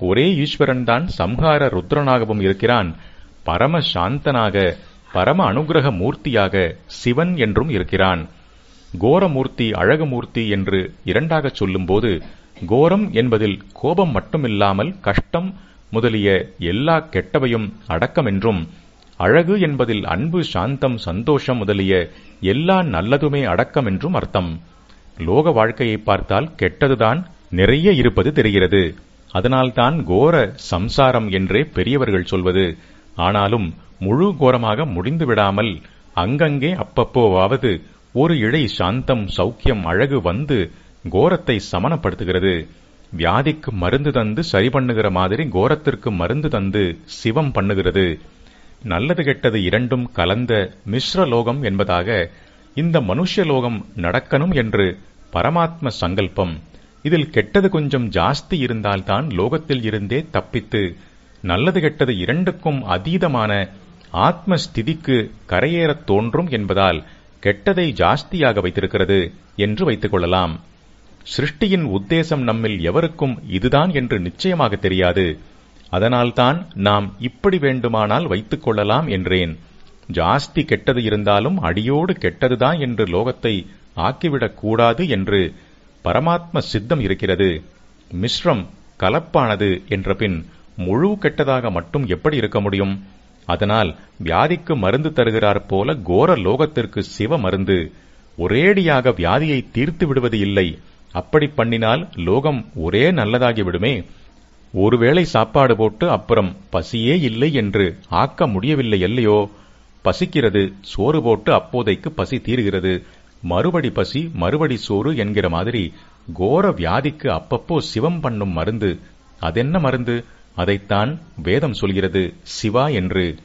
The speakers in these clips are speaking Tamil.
ஒரே ஈஸ்வரன்தான் சம்ஹார ருத்ரனாகவும் இருக்கிறான். பரம சாந்தனாக பரம அனுகிரக மூர்த்தியாக சிவன் என்றும் இருக்கிறான். கோரமூர்த்தி அழகுமூர்த்தி என்று இரண்டாகச் சொல்லும்போது கோரம் என்பதில் கோபம் மட்டுமில்லாமல் கஷ்டம் முதலிய எல்லா கெட்டவையும் அடக்கம் என்றும் அழகு என்பதில் அன்பு சாந்தம் சந்தோஷம் முதலிய எல்லா நல்லதுமே அடக்கம் என்றும் அர்த்தம். லோக வாழ்க்கையை பார்த்தால் கெட்டதுதான் நிறைய இருப்பது தெரிகிறது. அதனால்தான் கோர சம்சாரம் என்றே பெரியவர்கள் சொல்வது. ஆனாலும் முழு கோரமாக முடிந்து விடாமல் அங்கங்கே அப்பப்போவாவது ஒரு இழை சாந்தம் சௌக்கியம் அழகு வந்து கோரத்தை சமனப்படுத்துகிறது வியாதிக்கு மருந்து தந்து சரி பண்ணுகிற மாதிரி கோரத்திற்கு மருந்து தந்து சிவம் பண்ணுகிறது. நல்லது கெட்டது இரண்டும் கலந்த மிஸ்ரலோகம் என்பதாக இந்த மனுஷலோகம் நடக்கணும் என்று பரமாத்ம சங்கல்பம். இதில் கெட்டது கொஞ்சம் ஜாஸ்தி இருந்தால்தான் லோகத்தில் இருந்தே தப்பித்து நல்லது கெட்டது இரண்டுக்கும் அதீதமான ஆத்ம ஸ்திதிக்கு கரையேறத் தோன்றும் என்பதால் கெட்டதை ஜாஸ்தியாக வைத்திருக்கிறது என்று வைத்துக் கொள்ளலாம். சிருஷ்டியின் உத்தேசம் நம்மில் எவருக்கும் இதுதான் என்று நிச்சயமாக தெரியாது. அதனால்தான் நாம் இப்படி வேண்டுமானால் வைத்துக் கொள்ளலாம் என்றேன். ஜாஸ்தி கெட்டது இருந்தாலும் அடியோடு கெட்டதுதான் என்று லோகத்தை ஆக்கிவிடக் கூடாது என்று பரமாத்ம சித்தம் இருக்கிறது. மிஸ்ரம் கலப்பானது என்ற பின் முழு கெட்டதாக மட்டும் எப்படி இருக்க முடியும்? அதனால் வியாதிக்கு மருந்து தருகிறார் போல கோர லோகத்திற்கு சிவ மருந்து. ஒரேடியாக வியாதியை தீர்த்து விடுவது இல்லை. அப்படி பண்ணினால் லோகம் ஒரே நல்லதாகி விடுமே. ஒருவேளை சாப்பாடு போட்டு அப்புறம் பசியே இல்லை என்று ஆக்க முடியவில்லை இல்லையோ பசிக்கிறது சோறு போட்டு அப்போதைக்கு பசி தீர்கிறது. மறுபடி பசி மறுபடி சோறு என்கிற மாதிரி கோர வியாதிக்கு அப்பப்போ சிவம் பண்ணும் மருந்து. அதென்ன மருந்து? அதைத்தான் வேதம் சொல்கிறது சிவா என்று.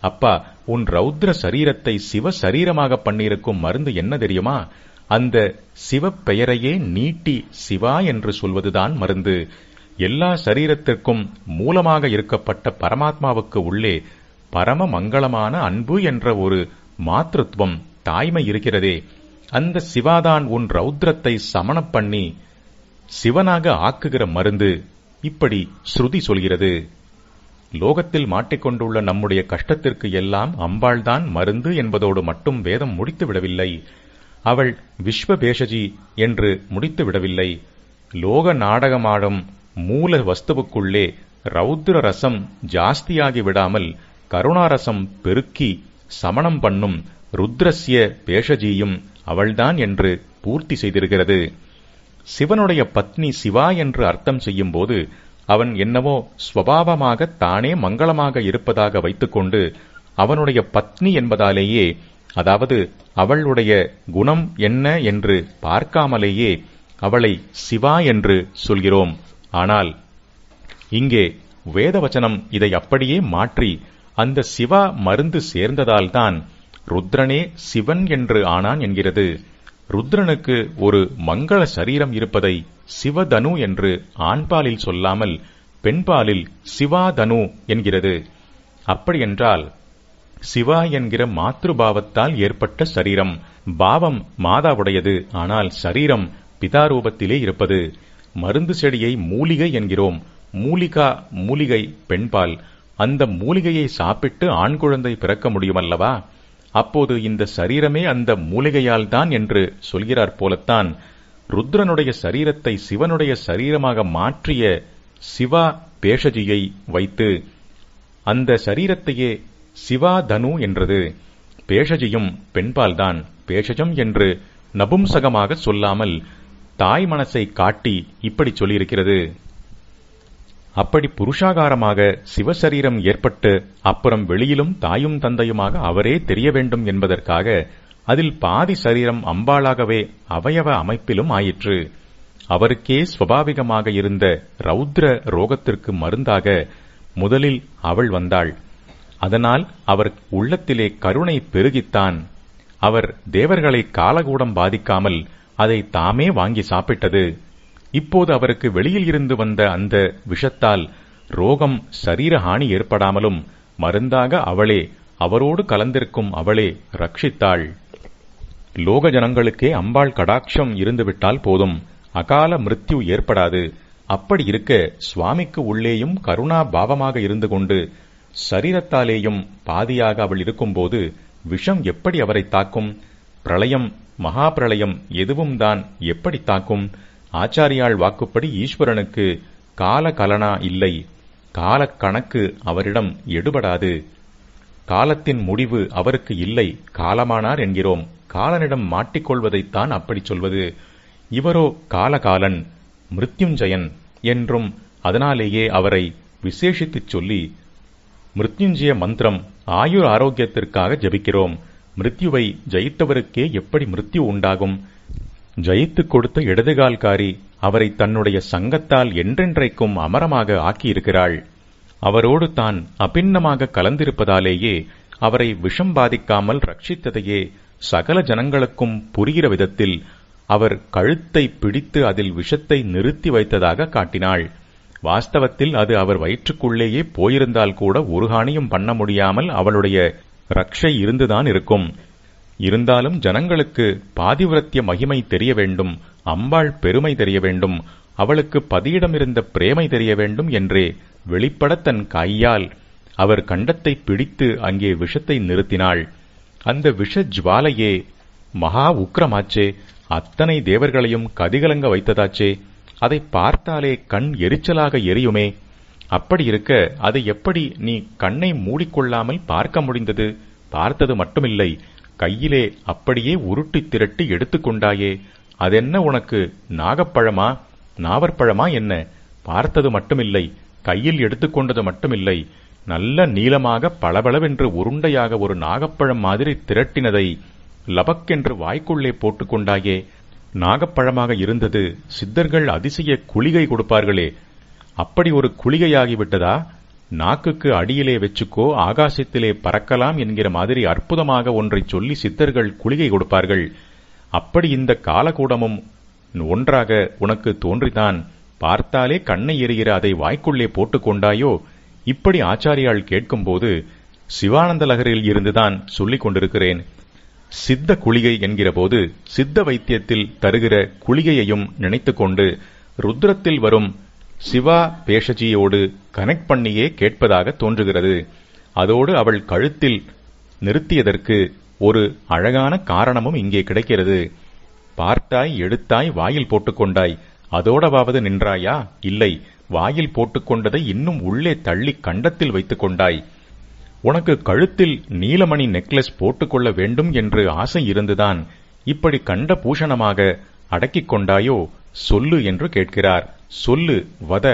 அப்பா உன் ரௌத்ர சரீரத்தை சிவ சரீரமாக பண்ணியிருக்கும் மருந்து என்ன தெரியுமா? அந்த சிவ பெயரையே நீட்டி சிவா என்று சொல்வதுதான் மருந்து. எல்லா சரீரத்திற்கும் மூலமாக இருக்கப்பட்ட பரமாத்மாவுக்கு உள்ளே பரம மங்களமான அன்பு என்ற ஒரு மாத்ருத்வம் தாய்மை இருக்கிறதே. அந்த சிவாதான் உன் ரௌத்ரத்தை சமணம் பண்ணி சிவனாக ஆக்குகிற மருந்து இப்படி ஸ்ருதி சொல்கிறது. லோகத்தில் மாட்டிக்கொண்டுள்ள நம்முடைய கஷ்டத்திற்கு எல்லாம் அம்பாள்தான் மருந்து என்பதோடு மட்டும் வேதம் முடித்து விடவில்லை. அவள் விஸ்வபேஷஜி என்று முடித்து விடவில்லை. லோக நாடகமாடும் மூல வஸ்துவுக்குள்ளே ரௌத்ர ரசம் ஜாஸ்தியாகி விடாமல் கருணாரசம் பெருக்கி சமணம் பண்ணும் ருத்ரஸ்ய பேஷஜியும் அவள்தான் என்று பூர்த்தி செய்திருக்கிறது. சிவனுடைய பத்னி சிவா என்று அர்த்தம் செய்யும்போது அவன் என்னவோ ஸ்வபாவமாக தானே மங்களமாக இருப்பதாக வைத்துக்கொண்டு அவனுடைய பத்னி என்பதாலேயே அதாவது அவளுடைய குணம் என்ன என்று பார்க்காமலேயே அவளை சிவா என்று சொல்கிறோம். ஆனால் இங்கே வேதவச்சனம் இதை அப்படியே மாற்றி அந்த சிவா மருந்து சேர்ந்ததால்தான் ருத்ரனே சிவன் என்று ஆனான் என்கிறது. ருத்ரனுக்கு ஒரு மங்கள சரீரம் இருப்பதை சிவதனு என்று ஆண்பாலில் சொல்லாமல் பெண்பாலில் சிவாதனு என்கிறது. அப்படியென்றால் சிவா என்கிற மாத்ருபாவத்தால் ஏற்பட்ட சரீரம் பாவம் மாதாவுடையது. ஆனால் சரீரம் பிதாரூபத்திலே இருப்பது. மருந்து செடியை மூலிகை என்கிறோம். மூலிகா மூலிகை பெண்பால். அந்த மூலிகையை சாப்பிட்டு ஆண் குழந்தை பிறக்க முடியுமல்லவா? அப்போது இந்த சரீரமே அந்த மூலிகையால் தான் என்று சொல்கிறார் போலத்தான் ருத்ரனுடைய சரீரத்தை சிவனுடைய சரீரமாக மாற்றிய சிவா பேஷஜியை வைத்து அந்த சரீரத்தையே சிவா தனு என்றது பேஷஜியும் பெண்பால்தான் பேஷஜம் என்று நபும்சகமாக சொல்லாமல் தாய் மனசை காட்டி இப்படி சொல்லியிருக்கிறது. அப்படி புருஷாகாரமாக சிவசரீரம் ஏற்பட்டு அப்புறம் வெளியிலும் தாயும் தந்தையுமாக அவரே தெரிய வேண்டும் என்பதற்காக அதில் பாதி சரீரம் அம்பாளாகவே அவயவ அமைப்பிலும் ஆயிற்று. அவருக்கே சுவாபாவிகமாக இருந்த ரௌத்ர ரோகத்திற்கு மருந்தாக முதலில் அவள் வந்தாள். அதனால் அவர் உள்ளத்திலே கருணை பெருகித்தான். அவர் தேவர்களை காலகூடம் பாதிக்காமல் அதை தாமே வாங்கி சாப்பிட்டது. இப்போது அவருக்கு வெளியில் இருந்து வந்த அந்த விஷத்தால் ரோகம் சரீரஹானி ஏற்படாமலும் மருந்தாக அவளே அவரோடு கலந்திருக்கும் அவளே ரட்சித்தாள். லோக ஜனங்களுக்கே அம்பாள் கடாட்சம் இருந்துவிட்டால் போதும் அகால மிருத்யு ஏற்படாது. அப்படி இருக்க சுவாமிக்கு உள்ளேயும் கருணா பாவமாக இருந்து கொண்டு சரீரத்தாலேயும் பாதியாக அவள் இருக்கும்போது விஷம் எப்படி அவரை தாக்கும்? பிரளயம் மகா பிரளயம் எதுவும் தான் எப்படி தாக்கும்? ஆச்சாரியாள் வாக்குப்படி ஈஸ்வரனுக்கு கால கலனா இல்லை. கால கணக்கு அவரிடம் எடுபடாது. காலத்தின் முடிவு அவருக்கு இல்லை. காலமானார் என்கிறோம். காலனிடம் மாட்டிக்கொள்வதைத்தான் அப்படி சொல்வது. இவரோ காலகாலன் மிருத்யுஞ்சயன் என்றும் அதனாலேயே அவரை விசேஷித்துச் சொல்லி மிருத்யுஞ்சய மந்திரம் ஆயுர் ஆரோக்கியத்திற்காக ஜபிக்கிறோம். மிருத்யுவை ஜெயித்தவருக்கே எப்படி மிருத்யு உண்டாகும்? ஜெயித்துக் கொடுத்த இடதுகால்காரி அவரை தன்னுடைய சங்கத்தால் என்றென்றைக்கும் அமரமாக ஆக்கியிருக்கிறாள். அவரோடு தான் அபின்னமாக கலந்திருப்பதாலேயே அவரை விஷம் பாதிக்காமல் ரட்சித்ததையே சகல ஜனங்களுக்கும் புரிகிற விதத்தில் அவர் கழுத்தை பிடித்து அதில் விஷத்தை நிறுத்தி வைத்ததாக காட்டினாள். வாஸ்தவத்தில் அது அவர் வயிற்றுக்குள்ளேயே போயிருந்தால் கூட ஒரு ஹானியும் பண்ண முடியாமல் அவளுடைய ரக்ஷை இருந்துதான் இருக்கும். இருந்தாலும் ஜனங்களுக்கு பாதிவிரத்திய மகிமை தெரிய வேண்டும் அம்பாள் பெருமை தெரிய வேண்டும் அவளுக்கு பதியிடமிருந்த பிரேமை தெரிய வேண்டும் என்றே வெளிப்பட தன் கையால் அவர் கண்டத்தை பிடித்து அங்கே விஷத்தை நிறுத்தினாள். அந்த விஷ ஜுவாலையே மகா உக்கிரமாச்சே அத்தனை தேவர்களையும் கதிகலங்க வைத்ததாச்சே அதை பார்த்தாலே கண் எரிச்சலாக எரியுமே. அப்படி இருக்க அதை எப்படி நீ கண்ணை மூடிக்கொள்ளாமல் பார்க்க முடிந்தது? பார்த்தது மட்டுமில்லை. கையிலே அப்படியே உருட்டி திரட்டி எடுத்துக்கொண்டாயே அதென்ன உனக்கு? நாகப்பழமா? நாவற்பழமா என்ன? பார்த்தது மட்டுமில்லை. கையில் எடுத்துக்கொண்டது மட்டுமில்லை. நல்ல நீளமாக பளபளவென்று உருண்டையாக ஒரு நாகப்பழம் மாதிரி திரட்டினதை லபக்கென்று வாய்க்குள்ளே போட்டுக்கொண்டாயே நாகப்பழமாக இருந்தது. சித்தர்கள் அதிசய குளிகை கொடுப்பார்களே. அப்படி ஒரு குளிகையாகிவிட்டதா நாக்குக்கு அடியிலே வச்சுக்கோ ஆகாசத்திலே பறக்கலாம் என்கிற மாதிரி அற்புதமாக ஒன்றை சொல்லி சித்தர்கள் குளிகை கொடுப்பார்கள். அப்படி இந்த காலகூடமும் ஒன்றாக உனக்கு தோன்றிதான் பார்த்தாலே கண்ணை எரிகிற அதை வாய்க்குள்ளே போட்டுக்கொண்டாயோ இப்படி ஆச்சாரியால் கேட்கும்போது சிவானந்த லகரில் இருந்துதான் சொல்லிக் கொண்டிருக்கிறேன். சித்த குளிகை என்கிறபோது சித்த வைத்தியத்தில் தருகிற குளிகையையும் நினைத்துக்கொண்டு ருத்ரத்தில் வரும் சிவா பேஷஜியோடு கனெக்ட் பண்ணியே கேட்பதாக தோன்றுகிறது. அதோடு அவள் கழுத்தில் நிறுத்தியதற்கு ஒரு அழகான காரணமும் இங்கே கிடைக்கிறது. பார்த்தாய் எடுத்தாய் வாயில் போட்டுக்கொண்டாய் அதோடவாவது நின்றாயா? இல்லை. வாயில் போட்டுக்கொண்டதை இன்னும் உள்ளே தள்ளி கண்டத்தில் வைத்துக் கொண்டாய். உனக்கு கழுத்தில் நீலமணி நெக்லஸ் போட்டுக்கொள்ள வேண்டும் என்று ஆசை இருந்துதான். இப்படி கண்ட பூஷணமாக அடக்கிக் கொண்டாயோ? சொல்லு என்று கேட்கிறார். சொல்லு வத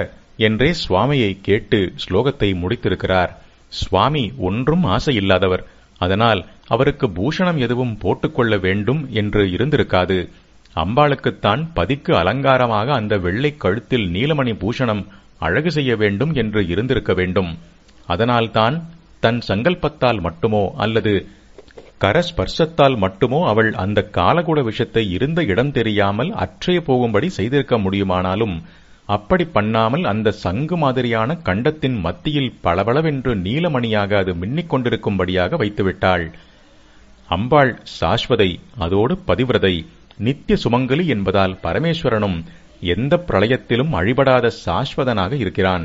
என்றே சுவாமியை கேட்டு ஸ்லோகத்தை முடித்திருக்கிறார். சுவாமி ஒன்றும் ஆசை இல்லாதவர் அதனால் அவருக்கு பூஷணம் எதுவும் போட்டுக்கொள்ள வேண்டும் என்று இருந்திருக்காது. அம்பாளுக்குத்தான் பதிக்கு அலங்காரமாக அந்த வெள்ளை கழுத்தில் நீலமணி பூஷணம் அழகு செய்ய வேண்டும் என்று இருந்திருக்க வேண்டும். அதனால்தான் தன் சங்கல்பத்தால் மட்டுமோ அல்லது கரஸ்பர்சத்தால் மட்டுமோ அவள் அந்த காலகுட விஷத்தை இருந்த இடம் தெரியாமல் அற்றைய போகும்படி செய்திருக்க முடியுமானாலும் அப்படி பண்ணாமல் அந்த சங்கு மாதிரியான கண்டத்தின் மத்தியில் பளபளவென்று நீலமணியாக அது மின்னிக் கொண்டிருக்கும்படியாக வைத்துவிட்டாள். அம்பாள் சாஸ்வதை அதோடு பதிவிரதை நித்திய சுமங்கலி என்பதால் பரமேஸ்வரனும் எந்த பிரளயத்திலும் அழிபடாத சாஸ்வதனாக இருக்கிறான்.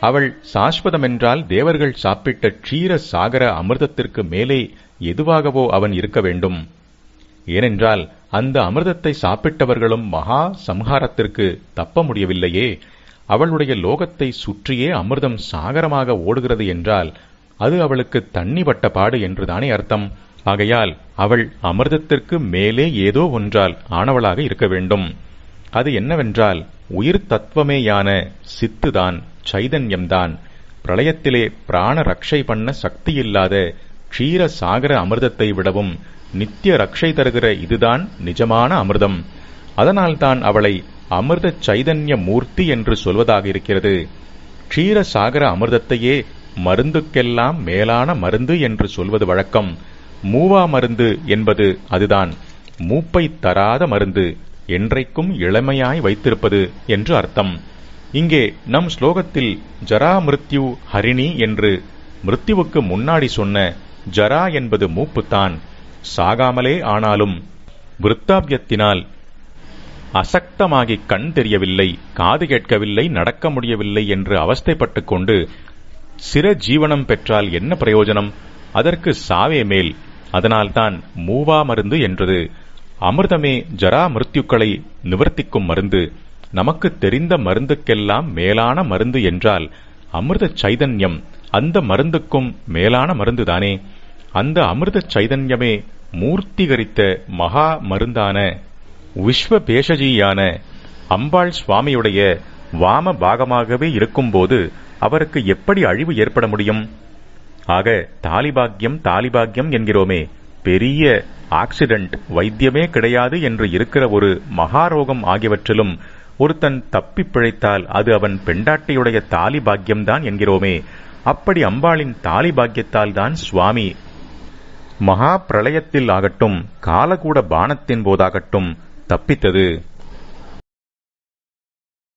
அவள் சாஸ்வதமென்றால் தேவர்கள் சாப்பிட்ட க்ஷீர சாகர அமிர்தத்திற்கு மேலே எதுவாகவோ அவன் இருக்க வேண்டும். ஏனென்றால் அந்த அமிர்தத்தை சாப்பிட்டவர்களும் மகா சம்ஹாரத்திற்கு தப்ப முடியவில்லையே. அவளுடைய லோகத்தை சுற்றியே அமிர்தம் சாகரமாக ஓடுகிறது என்றால் அது அவளுக்கு தண்ணி பட்ட பாடு என்றுதானே அர்த்தம். ஆகையால் அவள் அமிர்தத்திற்கு மேலே ஏதோ ஒன்றால் ஆனவளாக இருக்க வேண்டும். அது என்னவென்றால் உயிர் தத்துவமேயான சித்துதான். சைதன்யம்தான். பிரளயத்திலே பிராண ரக்ஷை பண்ண சக்தியில்லாத க்ஷீர சாகர அமிர்தத்தை விடவும் நித்திய ரக்ஷை தருகிற இதுதான் நிஜமான அமிர்தம். அதனால்தான் அவளை அமிர்த சைதன்ய மூர்த்தி என்று சொல்வதாக இருக்கிறது. க்ஷீர சாகர அமிர்தத்தையே மருந்துக்கெல்லாம் மேலான மருந்து என்று சொல்வது வழக்கம். மூவா மருந்து என்பது அதுதான். மூப்பை தராத மருந்து. என்றைக்கும் இளமையாய் வைத்திருப்பது என்று அர்த்தம். இங்கே நம் ஸ்லோகத்தில் ஜரா மிருத்யு ஹரிணி என்று மிருத்யுவுக்கு முன்னாடி சொன்ன ஜரா என்பது மூப்புத்தான். சாகாமலே ஆனாலும் விருத்தாபியத்தினால் அசக்தமாகி கண் தெரியவில்லை காது கேட்கவில்லை நடக்க முடியவில்லை என்று அவஸ்தைப்பட்டுக் கொண்டு சிற ஜீவனம் பெற்றால் என்ன பிரயோஜனம்? அதற்கு சாவே மேல். அதனால்தான் மூவா மருந்து என்றது. அமிர்தமே ஜரா மிருத்யுக்களை நிவர்த்திக்கும் மருந்து. நமக்கு தெரிந்த மருந்துக்கெல்லாம் மேலான மருந்து என்றால் அமிர்த சைதன்யம். அந்த மருந்துக்கும் மேலான மருந்துதானே? அந்த அமிர்த சைதன்யமே மூர்த்திகரித்த மகா மருந்தான விஸ்வ பேஷஜியான அம்பாள் சுவாமியுடைய வாம பாகமாகவே இருக்கும்போது அவருக்கு எப்படி அழிவு ஏற்பட முடியும்? ஆக தாலிபாக்கியம் தாலிபாக்கியம் என்கிறோமே. பெரிய ஆக்சிடென்ட் வைத்தியமே கிடையாது என்று இருக்கிற ஒரு மகாரோகம் ஆகியவற்றிலும் ஒருத்தன் தப்பி பிழைத்தால் அது அவன் பெண்டாட்டியுடைய தாலி பாக்கியம்தான் என்கிறோமே. அப்படி அம்பாளின் தாலி பாக்கியத்தால் தான் சுவாமி. மகா பிரளயத்தில் ஆகட்டும் காலகூட பானத்தின் போதாகட்டும் தப்பித்தது.